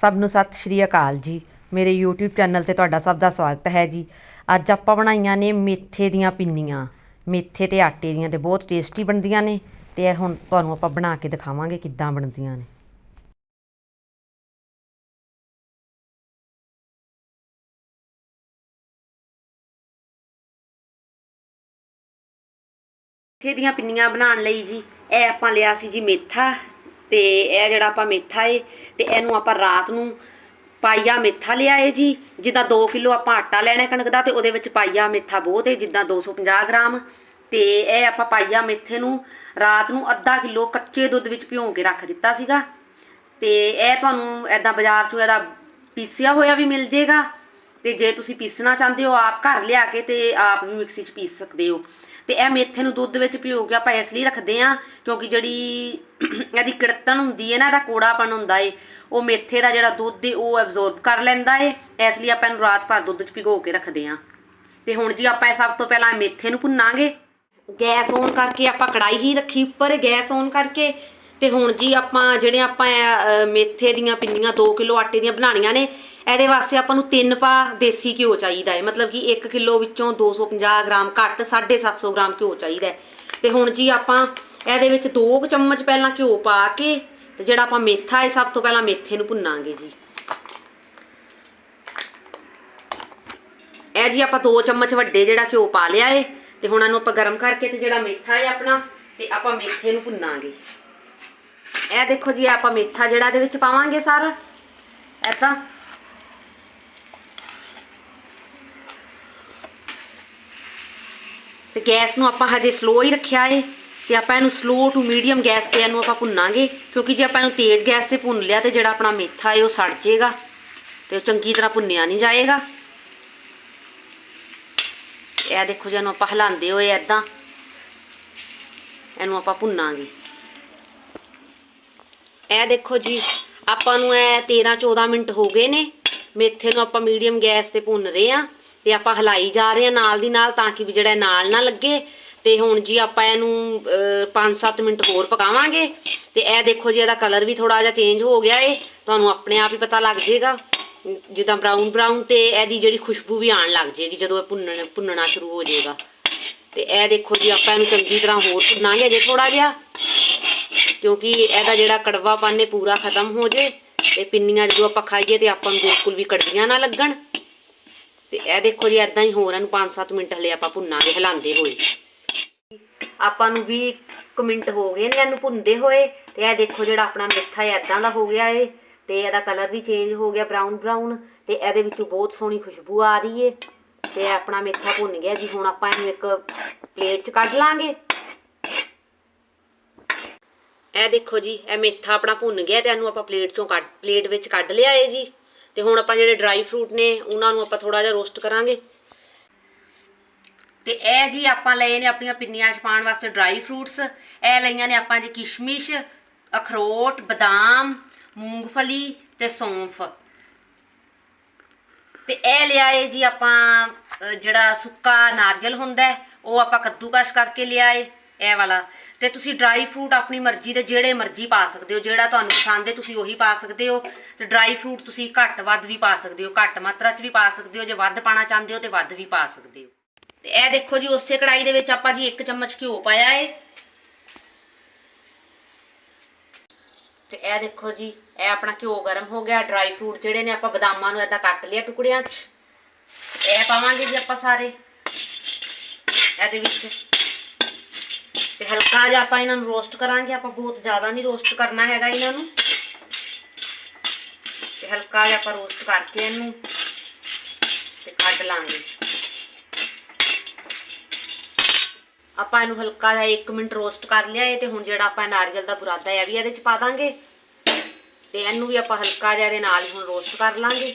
ਸਭ ਨੂੰ ਸਤਿ ਸ਼੍ਰੀ ਅਕਾਲ ਜੀ। ਮੇਰੇ YouTube ਚੈਨਲ ਤੇ ਤੁਹਾਡਾ ਸਭ ਦਾ ਸਵਾਗਤ ਹੈ ਜੀ। ਅੱਜ ਆਪਾਂ ਬਣਾਈਆਂ ਨੇ ਮੇਥੇ ਦੀਆਂ ਪਿੰਨੀਆਂ। ਮੇਥੇ ਤੇ ਆਟੇ ਦੀਆਂ ਤੇ ਬਹੁਤ ਟੇਸਟੀ ਬਣਦੀਆਂ ਨੇ ਤੇ ਇਹ ਹੁਣ ਤੁਹਾਨੂੰ ਆਪਾਂ ਬਣਾ ਕੇ ਦਿਖਾਵਾਂਗੇ ਕਿੱਦਾਂ ਬਣਦੀਆਂ ਨੇ। ਮੇਥੇ ਦੀਆਂ ਪਿੰਨੀਆਂ ਬਣਾਉਣ ਲਈ ਜੀ, ਇਹ ਆਪਾਂ ਲਿਆ ਸੀ ਜੀ ਮੇਥਾ। ਤੇ ਇਹ ਜਿਹੜਾ ਆਪਾਂ ਮੇਥਾ ਏ, ਤੇ ਇਹਨੂੰ ਆਪਾਂ ਰਾਤ ਨੂੰ ਪਾਈਆ ਮੇਥਾ ਲਿਆ ਏ ਜੀ। ਜਿੱਦਾਂ 2 ਕਿਲੋ ਆਪਾਂ ਆਟਾ ਲੈਣਾ ਕਣਕ ਦਾ, ਤੇ ਉਹਦੇ ਵਿੱਚ ਪਾਈਆ ਮੇਥਾ ਬਹੁਤ ਏ, ਜਿੱਦਾਂ 250 ਗ੍ਰਾਮ। ਤੇ ਇਹ ਆਪਾਂ ਪਾਈਆ ਮੇਥੇ ਨੂੰ ਰਾਤ ਨੂੰ ਅੱਧਾ ਕਿਲੋ ਕੱਚੇ ਦੁੱਧ ਵਿੱਚ ਭਿਉਂ ਕੇ ਰੱਖ ਦਿੱਤਾ ਸੀਗਾ। ਤੇ ਇਹ ਤੁਹਾਨੂੰ ਐਦਾਂ ਬਾਜ਼ਾਰ 'ਚੋਂ ਇਹਦਾ ਪੀਸਿਆ ਹੋਇਆ ਵੀ ਮਿਲ ਜੇਗਾ। ਤੇ ਜੇ ਤੁਸੀਂ ਪੀਸਣਾ ਚਾਹੁੰਦੇ ਹੋ, ਆਪ ਘਰ ਲਿਆ ਕੇ ਤੇ ਆਪ ਵੀ ਮਿਕਸੀ 'ਚ ਪੀਸ ਸਕਦੇ ਹੋ। ਤੇ ਇਹ ਮੇਥੇ ਨੂੰ ਦੁੱਧ ਵਿੱਚ ਭਿਓ ਕੇ ਆਪਾਂ ਇਸ ਲਈ ਰੱਖਦੇ ਆ ਕਿਉਂਕਿ ਜਿਹੜੀ ਇਹਦੀ ਕਿੜਤਣ ਹੁੰਦੀ ਹੈ ਨਾ, ਇਹਦਾ ਕੋੜਾਪਣ ਹੁੰਦਾ ਏ, ਉਹ ਮੇਥੇ ਦਾ ਜਿਹੜਾ ਦੁੱਧ ਏ, ਉਹ ਐਬਜ਼ੌਰਬ ਕਰ ਲੈਂਦਾ ਏ, ਇਸ ਲਈ ਆਪਾਂ ਇਹਨੂੰ ਰਾਤ ਭਰ ਦੁੱਧ 'ਚ ਭਿਗੋ ਕੇ ਰੱਖਦੇ ਆ ਤੇ ਹੁਣ ਜੀ ਆਪਾਂ ਇਹ ਸਭ ਤੋਂ ਪਹਿਲਾਂ ਮੇਥੇ ਨੂੰ ਭੁੰਨਾਂਗੇ। ਗੈਸ ਔਨ ਕਰਕੇ ਆਪਾਂ ਕੜਾਈ ਹੀ ਰੱਖੀ ਉੱਪਰ, ਗੈਸ ਔਨ ਕਰਕੇ ਤੇ ਹੁਣ ਜੀ ਆਪਾਂ ਜਿਹੜੇ ਆਪਾਂ ਇਹ, ਮੇਥੇ ਦੀਆਂ ਪਿੰਨੀਆਂ 2 ਕਿਲੋ ਆਟੇ ਦੀਆਂ ਬਣਾਉਣੀਆਂ ਨੇ ਇਹਦੇ ਵਾਸਤੇ ਆਪਾਂ ਨੂੰ ਤਿੰਨ ਪਾ ਦੇਸੀ ਘਿਓ ਚਾਹੀਦਾ ਹੈ। ਮਤਲਬ ਕਿ 1 ਕਿਲੋ ਵਿੱਚੋਂ 250 ਗ੍ਰਾਮ ਘੱਟ 750 ਗ੍ਰਾਮ ਘਿਓ ਚਾਹੀਦਾ ਹੈ। ਤੇ ਹੁਣ ਜੀ ਆਪਾਂ ਇਹਦੇ ਵਿੱਚ 2 ਚਮਚ ਪਹਿਲਾਂ ਘਿਓ ਪਾ ਕੇ ਤੇ ਜਿਹੜਾ ਆਪਾਂ ਮੇਥਾ ਹੈ ਸਭ ਤੋਂ ਪਹਿਲਾਂ ਮੇਥੇ ਨੂੰ ਭੁੰਨਾਂਗੇ ਜੀ। ਇਹ ਜੀ ਆਪਾਂ 2 ਚਮਚ ਵੱਡੇ ਜਿਹੜਾ ਘਿਓ ਪਾ ਲਿਆ ਏ ਤੇ ਹੁਣ ਇਹਨੂੰ ਆਪਾਂ ਗਰਮ ਕਰਕੇ ਤੇ ਜਿਹੜਾ ਮੇਥਾ ਹੈ ਆਪਣਾ ਤੇ ਆਪਾਂ ਮੇਥੇ ਨੂੰ ਭੁੰਨਾਂਗੇ। ਇਹ ਦੇਖੋ ਜੀ, ਆਪਾਂ ਮੇਥਾ ਜਿਹੜਾ ਇਹਦੇ ਵਿੱਚ ਪਾਵਾਂਗੇ ਸਾਰਾ। ਐਦਾਂ ਤੇ ਗੈਸ ਨੂੰ ਆਪਾਂ ਹਜੇ ਸਲੋ ਹੀ ਰੱਖਿਆ ਏ ਤੇ ਆਪਾਂ ਇਹਨੂੰ ਸਲੋ ਟੂ ਮੀਡੀਅਮ ਗੈਸ ਤੇ ਇਹਨੂੰ ਆਪਾਂ ਭੁੰਨਾਂਗੇ ਕਿਉਂਕਿ ਜੇ ਆਪਾਂ ਇਹਨੂੰ ਤੇਜ਼ ਗੈਸ ਤੇ ਭੁੰਨ ਲਿਆ ਤੇ ਜਿਹੜਾ ਆਪਣਾ ਮੇਥਾ ਏ ਉਹ ਸੜ ਜਾਏਗਾ ਤੇ ਉਹ ਚੰਗੀ ਤਰ੍ਹਾਂ ਭੁੰਨਿਆ ਨਹੀਂ ਜਾਏਗਾ। ਇਹ ਦੇਖੋ ਜੀ, ਇਹਨੂੰ ਆਪਾਂ ਹਿਲਾਉਂਦੇ ਹੋਏ ਐਦਾਂ ਇਹਨੂੰ ਆਪਾਂ ਭੁੰਨਾਂਗੇ। ਇਹ ਦੇਖੋ ਜੀ, ਆਪਾਂ ਨੂੰ ਇਹ 13 14 ਮਿੰਟ ਹੋ ਗਏ ਨੇ। ਮੇਥੇ ਨੂੰ ਆਪਾਂ ਮੀਡੀਅਮ ਗੈਸ ਤੇ ਭੁੰਨ ਰਹੇ ਆ ਤੇ ਆਪਾਂ ਹਲਾਈ ਜਾ ਰਹੇ ਆ ਨਾਲ ਦੀ ਨਾਲ ਤਾਂ ਕਿ ਵੀ ਜਿਹੜਾ ਨਾਲ ਨਾ ਲੱਗੇ। ਤੇ ਹੁਣ ਜੀ ਆਪਾਂ ਇਹਨੂੰ 5-7 ਮਿੰਟ ਹੋਰ ਪਕਾਵਾਂਗੇ। ਤੇ ਇਹ ਦੇਖੋ ਜੀ, ਇਹਦਾ ਕਲਰ ਵੀ ਥੋੜਾ ਜਿਹਾ ਚੇਂਜ ਹੋ ਗਿਆ ਏ। ਤੁਹਾਨੂੰ ਆਪਣੇ ਆਪ ਹੀ ਪਤਾ ਲੱਗ ਜਾਏਗਾ। ਜਿੱਦਾਂ ਬਰਾਊਨ ਬਰਾਊਨ ਤੇ ਇਹਦੀ ਜਿਹੜੀ ਖੁਸ਼ਬੂ ਵੀ ਆਣ ਲੱਗ ਜਾਏਗੀ ਜਦੋਂ ਇਹ ਭੁੰਨਣ, ਭੁੰਨਣਾ ਸ਼ੁਰੂ ਹੋ ਜਾਏਗਾ। ਤੇ ਇਹ ਦੇਖੋ ਜੀ, ਆਪਾਂ ਇਹਨੂੰ ਚੰਗੀ ਤਰ੍ਹਾਂ ਹੋਰ ਭੁੰਨਾਂਗੇ ਜੇ ਥੋੜਾ ਜਿਹਾ। ਕਿਉਂਕਿ ਇਹਦਾ ਜਿਹੜਾ ਕੜਵਾਪਨ ਹੈ ਪੂਰਾ ਖਤਮ ਹੋ ਜੇ ਤੇ ਪਿੰਨੀਆਂ ਜਦੋਂ ਆਪਾਂ ਖਾਈਏ ਤੇ ਆਪਾਂ ਨੂੰ ਬਿਲਕੁਲ ਵੀ ਕੜਵੀਆਂ ਨਾ ਲੱਗਣ। ਤੇ ਇਹ ਦੇਖੋ ਜੀ ਐਦਾਂ ਹੀ ਹੋਰ ਇਹਨੂੰ 5-7 ਮਿੰਟ ਹਲੇ ਆਪਾਂ ਭੁੰਨਾਂਗੇ ਹਿਲਾਉਂਦੇ ਹੋਏ। ਆਪਾਂ ਨੂੰ 20 ਕੁ ਮਿੰਟ ਹੋ ਗਏ ਨੇ ਇਹਨੂੰ ਭੁੰਨਦੇ ਹੋਏ ਤੇ ਇਹ ਦੇਖੋ ਜਿਹੜਾ ਆਪਣਾ ਮਿੱਠਾ ਹੈ ਐਦਾਂ ਦਾ ਹੋ ਗਿਆ ਏ। ਤੇ ਇਹਦਾ ਕਲਰ ਵੀ ਚੇਂਜ ਹੋ ਗਿਆ ਬਰਾਊਨ ਬਰਾਊਨ ਤੇ ਇਹਦੇ ਵਿੱਚੋਂ ਬਹੁਤ ਸੋਹਣੀ ਖੁਸ਼ਬੂ ਆ ਰਹੀ ਏ। ਤੇ ਆਪਣਾ ਮੇਥਾ ਭੁੰਨ ਗਿਆ ਜੀ। ਹੁਣ ਆਪਾਂ ਇਹਨੂੰ ਇੱਕ ਪਲੇਟ 'ਚ ਕੱਢ ਲਾਂਗੇ। ਇਹ ਦੇਖੋ ਜੀ, ਇਹ ਮੇਥਾ ਆਪਣਾ ਭੁੰਨ ਗਿਆ ਤੇ ਇਹਨੂੰ ਆਪਾਂ ਪਲੇਟ ਚੋਂ ਕੱਢ ਪਲੇਟ ਵਿੱਚ ਕੱਢ ਲਿਆ ਏ ਜੀ। ਤੇ ਹੁਣ ਆਪਾਂ ਜਿਹੜੇ ਡਰਾਈ ਫਰੂਟ ਨੇ, ਉਹਨਾਂ ਨੂੰ ਆਪਾਂ ਥੋੜਾ ਜਿਹਾ ਰੋਸਟ ਕਰਾਂਗੇ। ਤੇ ਇਹ ਜੀ ਆਪਾਂ ਲਏ ਨੇ ਆਪਣੀਆਂ ਪਿੰਨੀਆਂ 'ਚ ਪਾਉਣ ਵਾਸਤੇ ਡਰਾਈ ਫਰੂਟਸ ਇਹ ਲਈਆਂ ਨੇ ਆਪਾਂ ਜੀ ਕਿਸ਼ਮਿਸ਼, ਅਖਰੋਟ, ਬਦਾਮ, ਮੂੰਗਫਲੀ ਤੇ ਸੌਂਫ। ਤੇ ਇਹ ਲਿਆ ਏ ਜੀ ਆਪਾਂ ਜਿਹੜਾ ਸੁੱਕਾ ਨਾਰੀਅਲ ਹੁੰਦਾ ਉਹ ਆਪਾਂ ਕੱਦੂਕਸ਼ ਕਰਕੇ ਲਿਆ ਏ ਇਹ ਵਾਲਾ। ਤੇ ਤੁਸੀਂ ਡਰਾਈ ਫਰੂਟ ਆਪਣੀ ਮਰਜ਼ੀ ਦੇ ਜਿਹੜੇ ਮਰਜ਼ੀ ਪਾ ਸਕਦੇ ਹੋ, ਜਿਹੜਾ ਤੁਹਾਨੂੰ ਪਸੰਦ ਹੈ ਤੁਸੀਂ ਉਹੀ ਪਾ ਸਕਦੇ ਹੋ। ਤੇ ਡਰਾਈ ਫਰੂਟ ਤੁਸੀਂ ਘੱਟ ਵੱਧ ਵੀ ਪਾ ਸਕਦੇ ਹੋ, ਘੱਟ ਮਾਤਰਾ 'ਚ ਵੀ ਪਾ ਸਕਦੇ ਹੋ, ਜੇ ਵੱਧ ਪਾਣਾ ਚਾਹੁੰਦੇ ਹੋ ਤੇ ਵੱਧ ਵੀ ਪਾ ਸਕਦੇ ਹੋ। ਤੇ ਇਹ ਦੇਖੋ ਜੀ, ਉਸੇ ਕੜਾਈ ਦੇ ਵਿੱਚ ਆਪਾਂ ਜੀ 1 ਚਮਚ ਘਿਓ ਪਾਇਆ ਹੈ ਤੇ ਇਹ ਦੇਖੋ ਜੀ, ਇਹ ਆਪਣਾ ਘਿਓ ਗਰਮ ਹੋ ਗਿਆ। ਡਰਾਈ ਫਰੂਟ ਜਿਹੜੇ ਨੇ ਆਪਾਂ ਬਦਾਮਾਂ ਨੂੰ ਏਦਾਂ ਕੱਟ ਲਿਆ ਟੁਕੜਿਆਂ 'ਚ। ਇਹ ਪਾਵਾਂਗੇ ਜੀ ਆਪਾਂ ਸਾਰੇ। ਇਹਦੇ ਵਿੱਚ। ਤੇ ਹਲਕਾ ਜਿਹਾ ਆਪਾਂ ਇਹਨਾਂ ਨੂੰ ਰੋਸਟ ਕਰਾਂਗੇ, ਆਪਾਂ ਬਹੁਤ ਜ਼ਿਆਦਾ ਨਹੀਂ ਰੋਸਟ ਕਰਨਾ ਹੈਗਾ ਇਹਨਾਂ ਨੂੰ। ਤੇ ਹਲਕਾ ਜਿਹਾ ਆਪਾਂ ਰੋਸਟ ਕਰਕੇ ਇਹਨੂੰ ਤੇ ਕੱਢ ਲਾਂਗੇ। ਆਪਾਂ ਇਹਨੂੰ ਹਲਕਾ ਜਿਹਾ 1 ਮਿੰਟ ਰੋਸਟ ਕਰ ਲਿਆ ਏ ਤੇ ਹੁਣ ਜਿਹੜਾ ਆਪਾਂ ਨਾਰੀਅਲ ਦਾ ਬੁਰਾਦਾ ਹੈ ਵੀ ਇਹਦੇ ਚ ਪਾ ਦਾਂਗੇ। ਤੇ ਇਹਨੂੰ ਵੀ ਆਪਾਂ ਹਲਕਾ ਜਿਹਾ ਇਹਦੇ ਨਾਲ ਹੁਣ ਰੋਸਟ ਕਰ ਲਾਂਗੇ।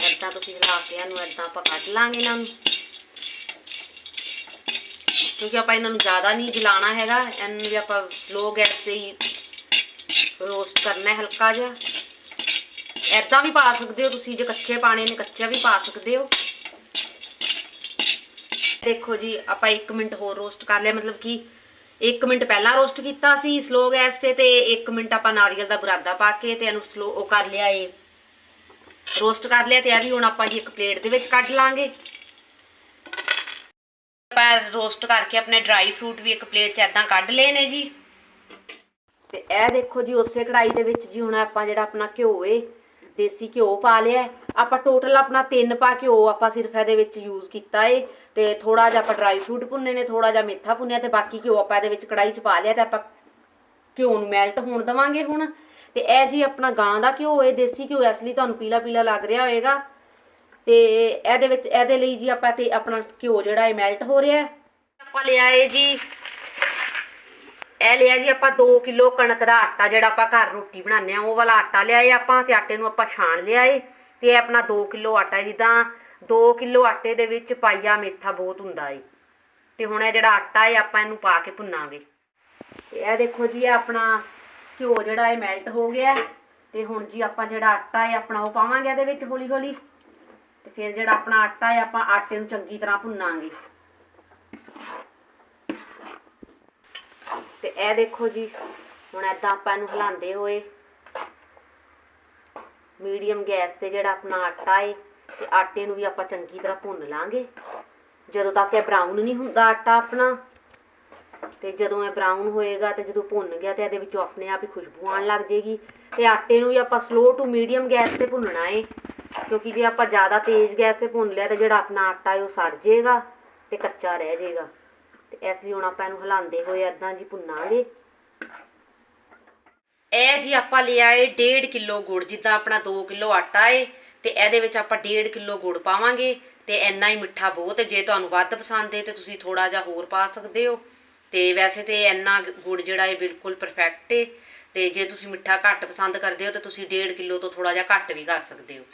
ਏਦਾਂ ਤੁਸੀਂ ਹਿਲਾ ਕੇ ਇਹਨੂੰ ਏਦਾਂ ਆਪਾਂ ਕੱਢ ਲਾਂਗੇ ਇਹਨਾਂ ਨੂੰ। ਕਿਉਂਕਿ ਆਪਾਂ ਇਹਨਾਂ ਨੂੰ ਜ਼ਿਆਦਾ ਨਹੀਂ ਜਲਾਣਾ ਹੈਗਾ, ਇਹਨੂੰ ਵੀ ਆਪਾਂ ਸਲੋ ਗੈਸ ਤੇ ਹੀ ਰੋਸਟ ਕਰਨਾ ਹੈ ਹਲਕਾ ਜਿਹਾ। ਏਦਾਂ ਵੀ ਪਾ ਸਕਦੇ ਹੋ ਤੁਸੀਂ, ਜੇ ਕੱਚੇ ਪਾਣੇ ਨੇ ਕੱਚਾ ਵੀ ਪਾ ਸਕਦੇ ਹੋ। ਦੇਖੋ ਜੀ, ਆਪਾਂ 1 ਮਿੰਟ ਹੋਰ ਰੋਸਟ ਕਰ ਲਿਆ, ਮਤਲਬ ਕਿ 1 ਮਿੰਟ ਪਹਿਲਾਂ ਰੋਸਟ ਕੀਤਾ ਸੀ ਸਲੋ ਗੈਸ ਤੇ ਤੇ 1 ਮਿੰਟ ਆਪਾਂ ਨਾਰੀਅਲ ਦਾ ਬੁਰਾਦਾ ਪਾ ਕੇ ਤੇ ਇਹਨੂੰ ਸਲੋ ਉਹ ਕਰ ਲਿਆ ਏ ਰੋਸਟ ਕਰ ਲਿਆ ਤੇ ਇਹ ਵੀ ਹੁਣ ਆਪਾਂ ਜੀ ਇੱਕ ਪਲੇਟ ਦੇ ਵਿੱਚ ਕੱਢ ਲਾਂਗੇ। ਆਪਾਂ ਰੋਸਟ ਕਰਕੇ ਆਪਣੇ ਡਰਾਈ ਫਰੂਟ ਵੀ ਇੱਕ ਪਲੇਟ 'ਚ ਐਦਾਂ ਕੱਢ ਲਏ ਨੇ ਜੀ। ਤੇ ਇਹ ਦੇਖੋ ਜੀ, ਉਸੇ ਕੜਾਈ ਦੇ ਵਿੱਚ ਜੀ ਹੁਣ ਆਪਾਂ ਜਿਹੜਾ ਆਪਣਾ ਘਿਓ ਏ, ਦੇਸੀ ਘਿਓ ਪਾ ਲਿਆ। ਆਪਾਂ ਟੋਟਲ ਆਪਣਾ ਤਿੰਨ ਪਾ ਘਿਓ ਆਪਾਂ ਸਿਰਫ ਇਹਦੇ ਵਿੱਚ ਯੂਜ਼ ਕੀਤਾ ਏ। ਤੇ ਥੋੜਾ ਜਿਹਾ ਆਪਾਂ ਡਰਾਈ ਫਰੂਟ ਭੁੰਨੇ ਨੇ ਥੋੜਾ ਜਿਹਾ ਮੇਥਾ ਭੁੰਨਿਆ ਤੇ ਬਾਕੀ ਘਿਓ ਆਪਾਂ ਇਹਦੇ ਵਿੱਚ ਕੜਾਈ 'ਚ ਪਾ ਲਿਆ ਤੇ ਆਪਾਂ ਘਿਓ ਨੂੰ ਮੈਲਟ ਹੋਣ ਦਵਾਂਗੇ ਹੁਣ। ਤੇ ਇਹ ਜੀ ਆਪਣਾ ਗਾਂ ਦਾ ਘਿਓ ਏ, ਦੇਸੀ ਘਿਓ, ਇਸ ਲਈ ਤੁਹਾਨੂੰ ਪੀਲਾ ਪੀਲਾ ਲੱਗ ਰਿਹਾ ਹੋਏਗਾ। ਤੇ ਇਹਦੇ ਵਿੱਚ, ਇਹਦੇ ਲਈ ਜੀ ਆਪਾਂ ਤੇ ਆਪਣਾ ਘਿਓ ਜਿਹੜਾ ਇਹ ਮੈਲਟ ਹੋ ਰਿਹਾ ਆਪਾਂ ਲਿਆ ਏ ਜੀ, ਇਹ ਲਿਆ ਜੀ ਆਪਾਂ 2 ਕਿਲੋ ਕਣਕ ਦਾ ਆਟਾ ਜਿਹੜਾ ਆਪਾਂ ਘਰ ਰੋਟੀ ਬਣਾਉਂਦੇ ਆ ਉਹ ਵਾਲਾ ਆਟਾ ਲਿਆਏ ਆਪਾਂ ਤੇ ਆਟੇ ਨੂੰ ਆਪਾਂ ਛਾਣ ਲਿਆ ਏ ਤੇ ਇਹ ਆਪਣਾ 2 ਕਿਲੋ ਆਟਾ ਜਿੱਦਾਂ 2 ਕਿਲੋ ਆਟੇ ਦੇ ਵਿੱਚ ਪਾਈਆ ਮੇਥਾ ਬਹੁਤ ਹੁੰਦਾ ਏ ਤੇ ਹੁਣ ਇਹ ਜਿਹੜਾ ਆਟਾ ਏ ਆਪਾਂ ਇਹਨੂੰ ਪਾ ਕੇ ਭੁੰਨਾਂਗੇ। ਤੇ ਇਹ ਦੇਖੋ ਜੀ, ਇਹ ਆਪਣਾ ਘਿਓ ਜਿਹੜਾ ਇਹ ਮੈਲਟ ਹੋ ਗਿਆ ਤੇ ਹੁਣ ਜੀ ਆਪਾਂ ਜਿਹੜਾ ਆਟਾ ਹੈ, ਆਪਣਾ ਉਹ ਪਾਵਾਂਗੇ ਇਹਦੇ ਵਿੱਚ ਹੌਲੀ ਹੌਲੀ ਫਿਰ ਜਿਹੜਾ ਆਪਣਾ ਆਟਾ ਹੈ, ਆਪਾਂ ਆਟੇ ਨੂੰ ਚੰਗੀ ਤਰ੍ਹਾਂ ਭੁੰਨਾਂਗੇ। ਤੇ ਇਹ ਦੇਖੋ ਜੀ, ਹੁਣ ਐਦਾਂ ਆਪਾਂ ਇਹਨੂੰ ਹਿਲਾਉਂਦੇ ਹੋਏ, ਮੀਡੀਅਮ ਗੈਸ ਤੇ ਜਿਹੜਾ ਆਪਣਾ ਆਟਾ ਹੈ ਤੇ ਆਟੇ ਨੂੰ ਵੀ ਆਪਾਂ ਚੰਗੀ ਤਰ੍ਹਾਂ ਭੁੰਨ ਲਾਂਗੇ। ਜਦੋਂ ਤੱਕ ਇਹ ਬਰਾਊਨ ਨਹੀਂ ਹੁੰਦਾ ਆਟਾ ਆਪਣਾ, ਤੇ ਜਦੋਂ ਇਹ ਬਰਾਊਨ ਹੋਏਗਾ ਤੇ ਜਦੋਂ ਭੁੰਨ ਗਿਆ ਤੇ ਇਹਦੇ ਵਿੱਚੋਂ ਆਪਣੇ ਆਪ ਹੀ ਖੁਸ਼ਬੂ ਆਉਣ ਲੱਗ ਜੇਗੀ। ਤੇ ਆਟੇ ਨੂੰ ਵੀ ਆਪਾਂ ਸਲੋ ਟੂ ਮੀਡੀਅਮ ਗੈਸ ਤੇ ਭੁੰਨਣਾ ਏ। ਕਿਉਂਕਿ ਜੇ ਆਪਾਂ ਜ਼ਿਆਦਾ ਤੇਜ਼ ਗੈਸ ਤੇ ਭੁੰਨ ਲਿਆ ਤੇ ਜਿਹੜਾ ਆਪਣਾ ਆਟਾ ਏ ਉਹ ਸੜ ਜਾਏਗਾ ਤੇ ਕੱਚਾ ਰਹਿ ਜਾਏਗਾ। ਤੇ ਇਸ ਲਈ ਹੁਣ ਆਪਾਂ ਇਹਨੂੰ ਹਿਲਾਉਂਦੇ ਹੋਏ ਏਦਾਂ ਜੀ ਭੁੰਨਾਂਗੇ। ਇਹ ਜੀ ਆਪਾਂ ਲਿਆ ਏ 1.5 ਕਿਲੋ ਗੁੜ, ਜਿੱਦਾਂ ਆਪਣਾ 2 ਕਿਲੋ ਆਟਾ ਏ, ਤੇ ਇਹਦੇ ਵਿੱਚ ਆਪਾਂ 1.5 ਕਿਲੋ ਗੁੜ ਪਾਵਾਂਗੇ, ਤੇ ਇੰਨਾ ਹੀ ਮਿੱਠਾ ਬਹੁਤ ਜੇ ਤੁਹਾਨੂੰ ਵੱਧ ਪਸੰਦ ਏ ਤੇ ਤੁਸੀਂ ਥੋੜਾ ਜਿਹਾ ਹੋਰ ਪਾ ਸਕਦੇ ਹੋ। ਤੇ ਵੈਸੇ ਤੇ ਇੰਨਾ ਗੁੜ ਜਿਹੜਾ ਏ ਬਿਲਕੁਲ ਪਰਫੈਕਟ ਏ। ਤੇ ਜੇ ਤੁਸੀਂ ਮਿੱਠਾ ਘੱਟ ਪਸੰਦ ਕਰਦੇ ਹੋ ਤਾਂ ਤੁਸੀਂ 1.5 ਕਿਲੋ ਤੋਂ ਥੋੜਾ ਜਿਹਾ ਘੱਟ ਵੀ ਕਰ ਸਕਦੇ ਹੋ।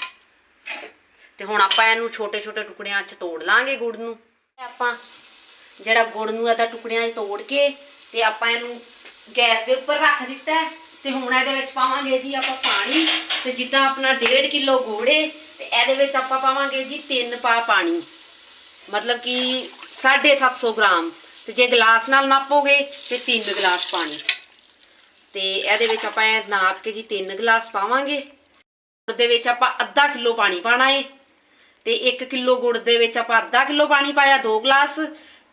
ਤੇ ਹੁਣ ਆਪਾਂ ਇਹਨੂੰ ਛੋਟੇ ਛੋਟੇ ਟੁਕੜਿਆਂ 'ਚ ਤੋੜ ਲਾਂਗੇ ਗੁੜ ਨੂੰ। ਆਪਾਂ ਜਿਹੜਾ ਗੁੜ ਨੂੰ ਇਹਦਾ ਟੁਕੜਿਆਂ 'ਚ ਤੋੜ ਕੇ ਤੇ ਆਪਾਂ ਇਹਨੂੰ ਗੈਸ ਦੇ ਉੱਪਰ ਰੱਖ ਦਿੱਤਾ ਤੇ ਹੁਣ ਇਹਦੇ ਵਿੱਚ ਪਾਵਾਂਗੇ ਜੀ ਆਪਾਂ ਪਾਣੀ ਤੇ ਜਿੱਦਾਂ ਆਪਣਾ 1.5 ਕਿਲੋ ਗੋੜੇ ਤੇ ਇਹਦੇ ਵਿੱਚ ਆਪਾਂ ਪਾਵਾਂਗੇ ਜੀ 3 ਪਾ ਪਾਣੀ। ਮਤਲਬ ਕਿ 750 ਗ੍ਰਾਮ। ਤੇ ਜੇ ਗਲਾਸ ਨਾਲ ਨਾਪੋਗੇ ਤੇ 3 ਗਲਾਸ ਪਾਣੀ। ਤੇ ਇਹਦੇ ਵਿੱਚ ਆਪਾਂ ਇਹ ਨਾਪ ਕੇ ਜੀ 3 ਗਲਾਸ ਪਾਵਾਂਗੇ। ਗੁੜ ਦੇ ਵਿੱਚ ਆਪਾਂ ਅੱਧਾ ਕਿਲੋ ਪਾਣੀ ਪਾਣਾ ਏ। ਤੇ 1 ਕਿਲੋ ਗੁੜ ਦੇ ਵਿੱਚ ਆਪਾਂ ਅੱਧਾ ਕਿਲੋ ਪਾਣੀ ਪਾਇਆ 2 ਗਲਾਸ।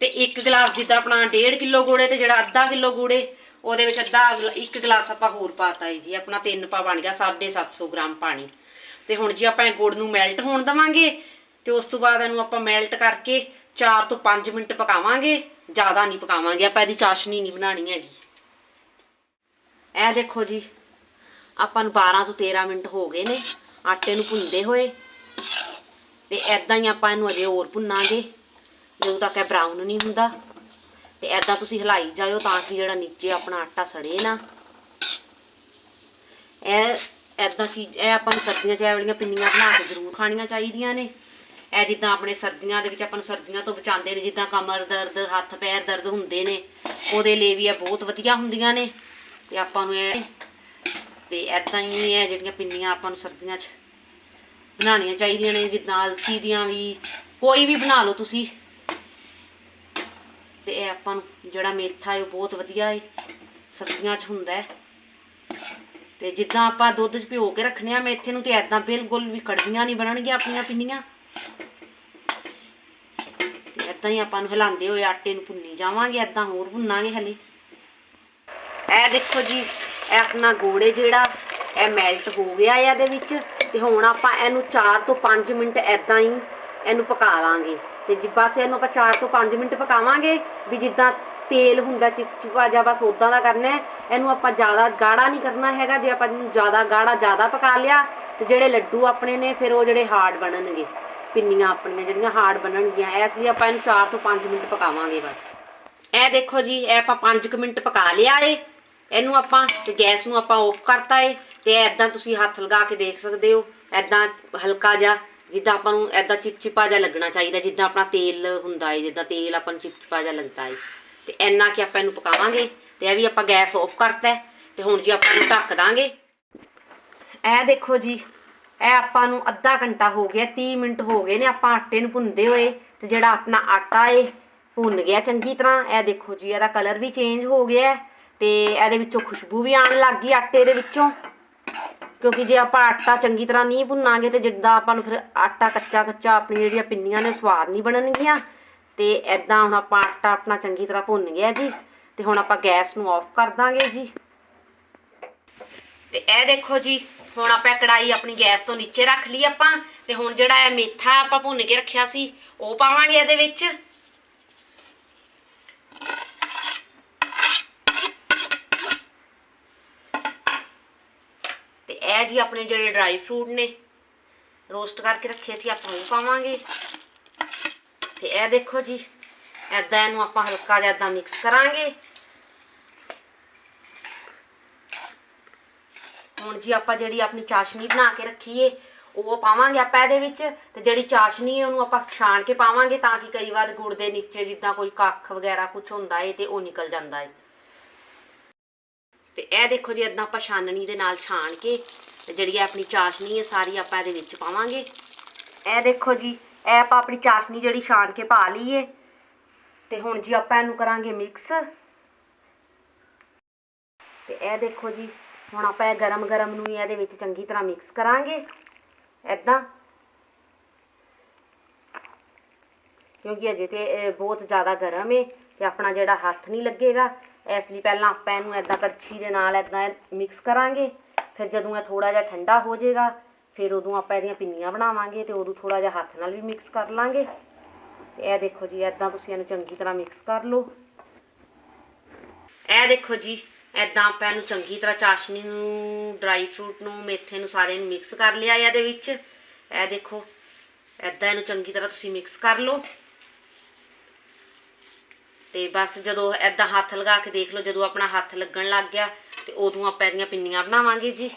ਤੇ 1 ਗਲਾਸ ਜਿੱਦਾਂ ਆਪਣਾ 1.5 ਕਿਲੋ ਗੁੜ ਏ ਤੇ ਜਿਹੜਾ ਅੱਧਾ ਕਿਲੋ ਗੁੜ ਏ, ਉਹਦੇ ਵਿੱਚ ਅੱਧਾ 1 ਗਲਾਸ ਆਪਾਂ ਹੋਰ ਪਾਤਾ ਏ ਜੀ। ਆਪਣਾ 3 ਪਾ ਬਣ ਗਿਆ 750 ਗ੍ਰਾਮ ਪਾਣੀ। ਤੇ ਹੁਣ ਜੀ ਆਪਾਂ ਇਹ ਗੁੜ ਨੂੰ ਮੈਲਟ ਹੋਣ ਦਵਾਂਗੇ। ਤੇ ਉਸ ਤੋਂ ਬਾਅਦ ਇਹਨੂੰ ਆਪਾਂ ਮੈਲਟ ਕਰਕੇ 4 ਤੋਂ 5 ਮਿੰਟ ਪਕਾਵਾਂਗੇ। ਜ਼ਿਆਦਾ ਨਹੀਂ ਪਕਾਵਾਂਗੇ। ਆਪਾਂ ਇਹਦੀ ਚਾਸ਼ਨੀ ਨਹੀਂ ਬਣਾਣੀ ਹੈਗੀ। ਇਹ ਦੇਖੋ ਜੀ ਆਪਾਂ ਨੂੰ 12 ਤੋਂ 13 ਮਿੰਟ ਹੋ ਗਏ ਨੇ, ਆਟੇ ਨੂੰ ਭੁੰਨਦੇ ਹੋਏ। ਤੇ ਐਦਾਂ ਹੀ ਆਪਾਂ ਇਹਨੂੰ ਅਜੇ ਹੋਰ ਭੁੰਨਾਂਗੇ, ਜਦੋਂ ਤੱਕ ਇਹ ਬਰਾਊਨ ਨਹੀਂ ਹੁੰਦਾ। ਤੇ ਐਦਾਂ ਤੁਸੀਂ ਹਿਲਾਈ ਜਾਇਓ ਤਾਂ ਕਿ ਜਿਹੜਾ ਨੀਚੇ ਆਪਣਾ ਆਟਾ ਸੜੇ ਨਾ। ਇਹ ਐਦਾਂ ਚੀਜ਼, ਇਹ ਆਪਾਂ ਨੂੰ ਸਰਦੀਆਂ 'ਚ ਇਹ ਵਾਲੀਆਂ ਪਿੰਨੀਆਂ ਬਣਾ ਕੇ ਜ਼ਰੂਰ ਖਾਣੀਆਂ ਚਾਹੀਦੀਆਂ ਨੇ। ਇਹ ਜਿੱਦਾਂ ਆਪਣੇ ਸਰਦੀਆਂ ਦੇ ਵਿੱਚ ਆਪਾਂ ਨੂੰ ਸਰਦੀਆਂ ਤੋਂ ਬਚਾਉਂਦੇ ਨੇ, ਜਿੱਦਾਂ ਕਮਰ ਦਰਦ, ਹੱਥ ਪੈਰ ਦਰਦ ਹੁੰਦੇ ਨੇ, ਉਹਦੇ ਲਈ ਵੀ ਇਹ ਬਹੁਤ ਵਧੀਆ ਹੁੰਦੀਆਂ ਨੇ। ਤੇ ਆਪਾਂ ਨੂੰ ਇਹ ਤੇ ਐਦਾਂ ਹੀ ਇਹ ਜਿਹੜੀਆਂ ਪਿੰਨੀਆਂ ਆਪਾਂ ਨੂੰ ਸਰਦੀਆਂ 'ਚ ਬਣਾਉਣੀਆਂ ਚਾਹੀਦੀਆਂ ਨੇ, ਜਿੱਦਾਂ ਅਲਸੀ ਦੀਆਂ ਵੀ, ਕੋਈ ਵੀ ਬਣਾ ਲਓ ਤੁਸੀਂ। ਤੇ ਇਹ ਆਪਾਂ ਨੂੰ ਜਿਹੜਾ ਮੇਥਾ ਹੈ ਉਹ ਬਹੁਤ ਵਧੀਆ ਹੈ ਸਰਦੀਆਂ 'ਚ ਹੁੰਦਾ ਹੈ। ਤੇ ਜਿੱਦਾਂ ਆਪਾਂ ਦੁੱਧ 'ਚ ਭਿਓ ਕੇ ਰੱਖਨੇ ਆ, ਮੇਥੇ ਨੂੰ ਤੇ ਐਦਾਂ ਬਿਲਕੁਲ ਵੀ ਕੜਵੀਆਂ ਨਹੀਂ ਬਣਨਗੀਆਂ ਆਪਣੀਆਂ ਪਿੰਨੀਆਂ। ਤੇ ਐਦਾਂ ਹੀ ਆਪਾਂ ਨੂੰ ਹਿਲਾਉਂਦੇ ਹੋਏ ਆਟੇ ਨੂੰ ਭੁੰਨੀ ਜਾਵਾਂਗੇ ਐਦਾਂ ਹੋਰ ਭੁੰਨਾਂਗੇ ਹਲੇ। ਇਹ ਦੇਖੋ ਜੀ ਇਹ ਆਪਣਾ ਗੋੜੇ ਜਿਹੜਾ ਇਹ ਮੈਲਟ ਹੋ ਗਿਆ ਹੈ ਇਹਦੇ ਵਿੱਚ, ਤੇ ਹੁਣ ਆਪਾਂ ਇਹਨੂੰ 4 ਤੋਂ 5 ਮਿੰਟ ਐਦਾਂ ਹੀ ਇਹਨੂੰ ਪਕਾ ਲਾਂਗੇ। ਤੇ ਜੀ ਬਸ ਇਹਨੂੰ ਆਪਾਂ 4 ਤੋਂ 5 ਮਿੰਟ ਪਕਾਵਾਂਗੇ ਵੀ ਜਿੱਦਾਂ ਤੇਲ ਹੁੰਦਾ ਚਿਪਚਿਪਾ ਜਾਂ ਬਸ ਉਦਾਂ ਦਾ ਕਰਨਾ ਹੈ। ਇਹਨੂੰ ਆਪਾਂ ਜ਼ਿਆਦਾ ਗਾੜਾ ਨਹੀਂ ਕਰਨਾ ਹੈਗਾ, ਜੇ ਆਪਾਂ ਇਹਨੂੰ ਜ਼ਿਆਦਾ ਗਾੜਾ ਜ਼ਿਆਦਾ ਪਕਾ ਲਿਆ, ਤੇ ਜਿਹੜੇ ਲੱਡੂ ਆਪਣੇ ਨੇ, ਫਿਰ ਉਹ ਜਿਹੜੇ ਹਾਰਡ ਬਣਨਗੇ। ਪਿੰਨੀਆਂ ਆਪਣੀਆਂ ਜਿਹੜੀਆਂ ਹਾਰਡ ਬਣਨਗੀਆਂ, ਇਸ ਲਈ ਆਪਾਂ ਇਹਨੂੰ 4 ਤੋਂ 5 ਮਿੰਟ ਪਕਾਵਾਂਗੇ ਬਸ। ਇਹ ਦੇਖੋ ਜੀ, ਇਹ ਆਪਾਂ 5 ਮਿੰਟ ਪਕਾ ਲਿਆ ਏ। ਇਹਨੂੰ ਆਪਾਂ ਤੇ ਗੈਸ ਨੂੰ ਆਪਾਂ ਆਫ ਕਰਤਾ ਏ ਤੇ ਐਦਾਂ ਤੁਸੀਂ ਹੱਥ ਲਗਾ ਕੇ ਦੇਖ ਸਕਦੇ ਹੋ ਐਦਾਂ ਹਲਕਾ ਜਿਹਾ, ਜਿੱਦਾਂ ਆਪਾਂ ਨੂੰ ਐਦਾਂ ਚਿਪਚਿਪਾ ਜਿਹਾ ਲੱਗਣਾ ਚਾਹੀਦਾ, ਜਿੱਦਾਂ ਆਪਣਾ ਤੇਲ ਹੁੰਦਾ ਏ, ਜਿੱਦਾਂ ਤੇਲ ਆਪਾਂ ਨੂੰ ਚਿਪਚਿਪਾ ਜਿਹਾ ਲੱਗਦਾ ਏ। ਤੇ ਇੰਨਾ ਕਿ ਆਪਾਂ ਇਹਨੂੰ ਪਕਾਵਾਂਗੇ ਤੇ ਇਹ ਵੀ ਆਪਾਂ ਗੈਸ ਆਫ ਕਰਤਾ ਹੈ ਤੇ ਹੁਣ ਜੀ ਆਪਾਂ ਇਹਨੂੰ ਢੱਕ ਦਾਂਗੇ। ਇਹ ਦੇਖੋ ਜੀ, ਇਹ ਆਪਾਂ ਨੂੰ ਅੱਧਾ ਘੰਟਾ ਹੋ ਗਿਆ 30 ਮਿੰਟ ਹੋ ਗਏ ਨੇ ਆਪਾਂ ਆਟੇ ਨੂੰ ਭੁੰਨਦੇ ਹੋਏ ਤੇ ਜਿਹੜਾ ਆਪਣਾ ਆਟਾ ਏ, ਭੁੰਨ ਗਿਆ ਚੰਗੀ ਤਰ੍ਹਾਂ। ਇਹ ਦੇਖੋ ਜੀ, ਇਹਦਾ ਕਲਰ ਵੀ ਚੇਂਜ ਹੋ ਗਿਆ ਤੇ ਇਹਦੇ ਵਿੱਚੋਂ ਖੁਸ਼ਬੂ ਵੀ ਆਉਣ ਲੱਗ ਗਈ ਆਟੇ ਦੇ ਵਿੱਚੋਂ। ਕਿਉਂਕਿ ਜੇ ਆਪਾਂ ਆਟਾ ਚੰਗੀ ਤਰ੍ਹਾਂ ਨਹੀਂ ਭੁੰਨਾਂਗੇ ਤੇ ਜਿੱਦਾਂ ਆਪਾਂ ਨੂੰ ਫਿਰ ਆਟਾ ਕੱਚਾ ਕੱਚਾ ਆਪਣੀ ਜਿਹੜੀਆਂ ਪਿੰਨੀਆਂ ਨੇ ਸਵਾਦ ਨਹੀਂ ਬਣਨਗੀਆਂ। ਤੇ ਐਦਾਂ ਹੁਣ ਆਪਾਂ ਆਟਾ ਆਪਣਾ ਚੰਗੀ ਤਰ੍ਹਾਂ ਭੁੰਨ ਗਿਆ ਜੀ, ਤੇ ਹੁਣ ਆਪਾਂ ਗੈਸ ਨੂੰ ਆਫ ਕਰ ਦਾਂਗੇ ਜੀ। ਤੇ ਇਹ ਦੇਖੋ ਜੀ, ਹੁਣ ਆਪਾਂ ਕੜਾਈ ਆਪਣੀ ਗੈਸ ਤੋਂ ਨੀਚੇ ਰੱਖ ਲਈ ਆਪਾਂ, ਤੇ ਹੁਣ ਜਿਹੜਾ ਇਹ ਮੇਥਾ ਆਪਾਂ ਭੁੰਨ ਕੇ ਰੱਖਿਆ ਸੀ, ਉਹ ਪਾਵਾਂਗੇ ਇਹਦੇ ਵਿੱਚ। ਇਹ ਜੀ ਆਪਣੇ ਜਿਹੜੇ ਡਰਾਈ ਫਰੂਟ ਨੇ ਰੋਸਟ ਕਰਕੇ ਰੱਖੇ ਸੀ ਆਪਾਂ ਉਹ ਪਾਵਾਂਗੇ। ਤੇ ਇਹ ਦੇਖੋ ਜੀ ਐਦਾਂ ਇਹਨੂੰ ਆਪਾਂ ਹਲਕਾ ਜਿਹਾ ਏਦਾਂ ਮਿਕਸ ਕਰਾਂਗੇ। ਹੁਣ ਜੀ ਆਪਾਂ ਜਿਹੜੀ ਆਪਣੀ ਚਾਸ਼ਨੀ ਬਣਾ ਕੇ ਰੱਖੀਏ, ਉਹ ਪਾਵਾਂਗੇ ਆਪਾਂ ਇਹਦੇ ਵਿੱਚ, ਤੇ ਜਿਹੜੀ ਚਾਸ਼ਨੀ ਹੈ ਉਹਨੂੰ ਆਪਾਂ ਛਾਣ ਕੇ ਪਾਵਾਂਗੇ ਤਾਂ ਕਿ ਕਈ ਵਾਰ ਗੁੜ ਦੇ ਨੀਚੇ ਜਿੱਦਾਂ ਕੋਈ ਕੱਖ ਵਗੈਰਾ ਕੁਝ ਹੁੰਦਾ ਏ ਤੇ ਉਹ ਨਿਕਲ ਜਾਂਦਾ ਏ। ਤੇ ਇਹ ਦੇਖੋ ਜੀ ਇਦਾਂ ਆਪਾਂ ਛਾਨਣੀ ਦੇ ਨਾਲ ਛਾਣ ਕੇ ਤੇ ਜਿਹੜੀ ਇਹ ਆਪਣੀ ਚਾਸ਼ਨੀ ਹੈ, ਸਾਰੀ ਆਪਾਂ ਇਹਦੇ ਵਿੱਚ ਪਾਵਾਂਗੇ। ਇਹ ਦੇਖੋ ਜੀ, ਇਹ ਆਪਾਂ ਆਪਣੀ ਚਾਸ਼ਨੀ ਜਿਹੜੀ ਛਾਣ ਕੇ ਪਾ ਲਈਏ ਤੇ ਹੁਣ ਜੀ ਆਪਾਂ ਇਹਨੂੰ ਕਰਾਂਗੇ ਮਿਕਸ। ਤੇ ਇਹ ਦੇਖੋ ਜੀ, ਹੁਣ ਆਪਾਂ ਇਹ ਗਰਮ ਗਰਮ ਨੂੰ ਹੀ ਇਹਦੇ ਵਿੱਚ ਚੰਗੀ ਤਰ੍ਹਾਂ ਮਿਕਸ ਕਰਾਂਗੇ ਐਦਾਂ ਕਿਉਂਕਿ ਅਜੇ ਤੇ ਬਹੁਤ ਜ਼ਿਆਦਾ ਗਰਮ ਹੈ ਤੇ ਆਪਣਾ ਜਿਹੜਾ ਹੱਥ ਨਹੀਂ ਲੱਗੇਗਾ ਇਸ ਲਈ ਪਹਿਲਾਂ ਆਪਾਂ ਇਹਨੂੰ ਐਦਾਂ ਕੜਛੀ ਦੇ ਨਾਲ ਐਦਾਂ ਮਿਕਸ ਕਰਾਂਗੇ। ਫਿਰ ਜਦੋਂ ਇਹ ਥੋੜਾ ਜਿਹਾ ਠੰਡਾ ਹੋ ਜਾਏਗਾ, ਫਿਰ ਉਦੋਂ ਆਪਾਂ ਇਹਦੀਆਂ ਪਿੰਨੀਆਂ ਬਣਾਵਾਂਗੇ ਤੇ ਉਦੋਂ ਥੋੜਾ ਜਿਹਾ ਹੱਥ ਨਾਲ ਵੀ ਮਿਕਸ ਕਰ ਲਾਂਗੇ। ਤੇ ਇਹ ਦੇਖੋ ਜੀ ਐਦਾਂ ਤੁਸੀਂ ਇਹਨੂੰ ਚੰਗੀ ਤਰ੍ਹਾਂ ਮਿਕਸ ਕਰ ਲਓ। ਇਹ ਦੇਖੋ ਜੀ ਐਦਾਂ ਆਪਾਂ ਇਹਨੂੰ ਚੰਗੀ ਤਰ੍ਹਾਂ ਚਾਸ਼ਨੀ ਨੂੰ ਡਰਾਈ ਫਰੂਟ ਨੂੰ, ਮੇਥੇ ਨੂੰ ਸਾਰੇ ਨੂੰ ਮਿਕਸ ਕਰ ਲਿਆ ਇਹਦੇ ਵਿੱਚ। ਇਹ ਦੇਖੋ ਐਦਾਂ ਇਹਨੂੰ ਚੰਗੀ ਤਰ੍ਹਾਂ ਤੁਸੀਂ ਮਿਕਸ ਕਰ ਲਓ। ਤੇ ਬਸ ਜਦੋਂ ਐਦਾਂ ਹੱਥ ਲਗਾ ਕੇ ਦੇਖ ਲਓ, ਜਦੋਂ ਆਪਣਾ ਹੱਥ ਲੱਗਣ ਲੱਗ ਗਿਆ, ਤੇ ਉਦੋਂ ਆਪਾਂ ਇਹਦੀਆਂ ਪਿੰਨੀਆਂ ਬਣਾਵਾਂਗੇ ਜੀ।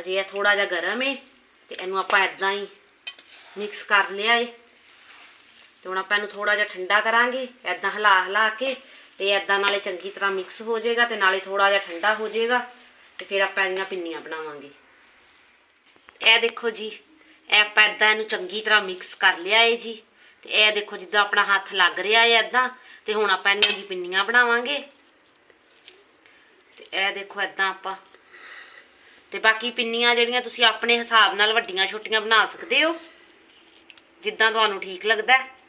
ਅਜੇ ਇਹ ਥੋੜਾ ਜਿਹਾ ਗਰਮ ਏ, ਤੇ ਇਹਨੂੰ ਆਪਾਂ ਐਦਾਂ ਹੀ ਮਿਕਸ ਕਰ ਲਿਆ ਏ। ਤੇ ਹੁਣ ਆਪਾਂ ਇਹਨੂੰ ਥੋੜਾ ਜਿਹਾ ਠੰਡਾ ਕਰਾਂਗੇ ਐਦਾਂ ਹਿਲਾ ਹਿਲਾ ਕੇ, ਤੇ ਐਦਾਂ ਨਾਲੇ ਚੰਗੀ ਤਰ੍ਹਾਂ ਮਿਕਸ ਹੋ ਜਾਏਗਾ ਤੇ ਨਾਲੇ ਥੋੜਾ ਜਿਹਾ ਠੰਡਾ ਹੋ ਜਾਏਗਾ, ਤੇ ਫਿਰ ਆਪਾਂ ਇਹਦੀਆਂ ਪਿੰਨੀਆਂ ਬਣਾਵਾਂਗੇ। ਇਹ ਦੇਖੋ ਜੀ, ਇਹ ਆਪਾਂ ਐਦਾਂ ਇਹਨੂੰ ਚੰਗੀ ਤਰ੍ਹਾਂ ਮਿਕਸ ਕਰ ਲਿਆ ਏ ਜੀ। ਤੇ ਇਹ ਦੇਖੋ ਜਿੱਦਾਂ ਆਪਣਾ ਹੱਥ ਲੱਗ ਰਿਹਾ ਏ ਐਦਾਂ ਤੇ ਹੁਣ ਆਪਾਂ ਇਹਨਾਂ ਦੀ ਪਿੰਨੀਆਂ ਬਣਾਵਾਂਗੇ। ਤੇ ਇਹ ਦੇਖੋ ਐਦਾਂ ਆਪਾਂ। ਤੇ ਬਾਕੀ ਪਿੰਨੀਆਂ ਜਿਹੜੀਆਂ ਤੁਸੀਂ ਆਪਣੇ ਹਿਸਾਬ ਨਾਲ ਵੱਡੀਆਂ ਛੋਟੀਆਂ ਬਣਾ ਸਕਦੇ ਹੋ। ਜਿੱਦਾਂ ਤੁਹਾਨੂੰ ਠੀਕ ਲੱਗਦਾ। ਹੈ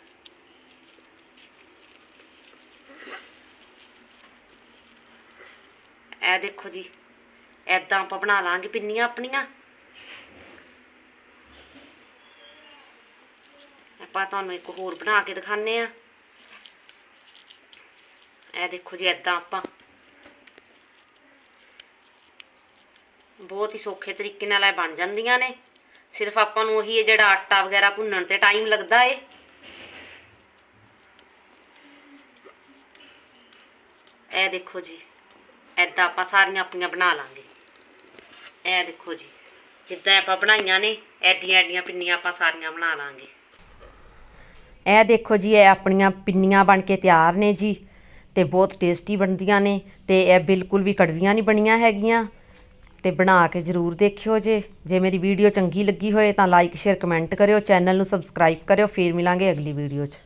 ਇਹ ਦੇਖੋ ਜੀ ਐਦਾਂ ਆਪਾਂ ਬਣਾ ਲਾਂਗੇ ਪਿੰਨੀਆਂ ਆਪਣੀਆਂ। ਆਪਾਂ ਤੁਹਾਨੂੰ ਇੱਕ ਹੋਰ ਬਣਾ ਕੇ ਦਿਖਾਣੇ ਆ ਇਹ ਦੇਖੋ ਜੀ ਐਦਾਂ ਆਪਾਂ ਬਹੁਤ ਹੀ ਸੌਖੇ ਤਰੀਕੇ ਨਾਲ ਇਹ ਬਣ ਜਾਂਦੀਆਂ ਨੇ। ਸਿਰਫ ਆਪਾਂ ਨੂੰ ਉਹੀ ਜਿਹੜਾ ਆਟਾ ਵਗੈਰਾ ਭੁੰਨਣ ਤੇ ਟਾਈਮ ਲੱਗਦਾ ਏ। ਇਹ ਦੇਖੋ ਜੀ ਐਦਾਂ ਆਪਾਂ ਸਾਰੀਆਂ ਆਪਣੀਆਂ ਬਣਾ ਲਾਂਗੇ। ਇਹ ਦੇਖੋ ਜੀ, ਜਿੱਦਾਂ ਆਪਾਂ ਬਣਾਈਆਂ ਨੇ, ਐਡੀਆਂ ਐਡੀਆਂ ਪਿੰਨੀਆਂ ਆਪਾਂ ਸਾਰੀਆਂ ਬਣਾ ਲਾਂਗੇ। ਇਹ ਦੇਖੋ ਜੀ, ਇਹ ਆਪਣੀਆਂ ਪਿੰਨੀਆਂ ਬਣ ਕੇ ਤਿਆਰ ਨੇ ਜੀ। ਅਤੇ ਬਹੁਤ ਟੇਸਟੀ ਬਣਦੀਆਂ ਨੇ ਅਤੇ ਇਹ ਬਿਲਕੁਲ ਵੀ ਕੜਵੀਆਂ ਨਹੀਂ ਬਣੀਆਂ ਹੈਗੀਆਂ। ਅਤੇ ਬਣਾ ਕੇ ਜ਼ਰੂਰ ਦੇਖਿਓ ਜੇ। ਜੇ ਮੇਰੀ ਵੀਡੀਓ ਚੰਗੀ ਲੱਗੀ ਹੋਏ ਤਾਂ ਲਾਈਕ ਸ਼ੇਅਰ ਕਮੈਂਟ ਕਰਿਓ ਚੈਨਲ ਨੂੰ ਸਬਸਕ੍ਰਾਈਬ ਕਰਿਓ। ਫਿਰ ਮਿਲਾਂਗੇ ਅਗਲੀ ਵੀਡੀਓ 'ਚ।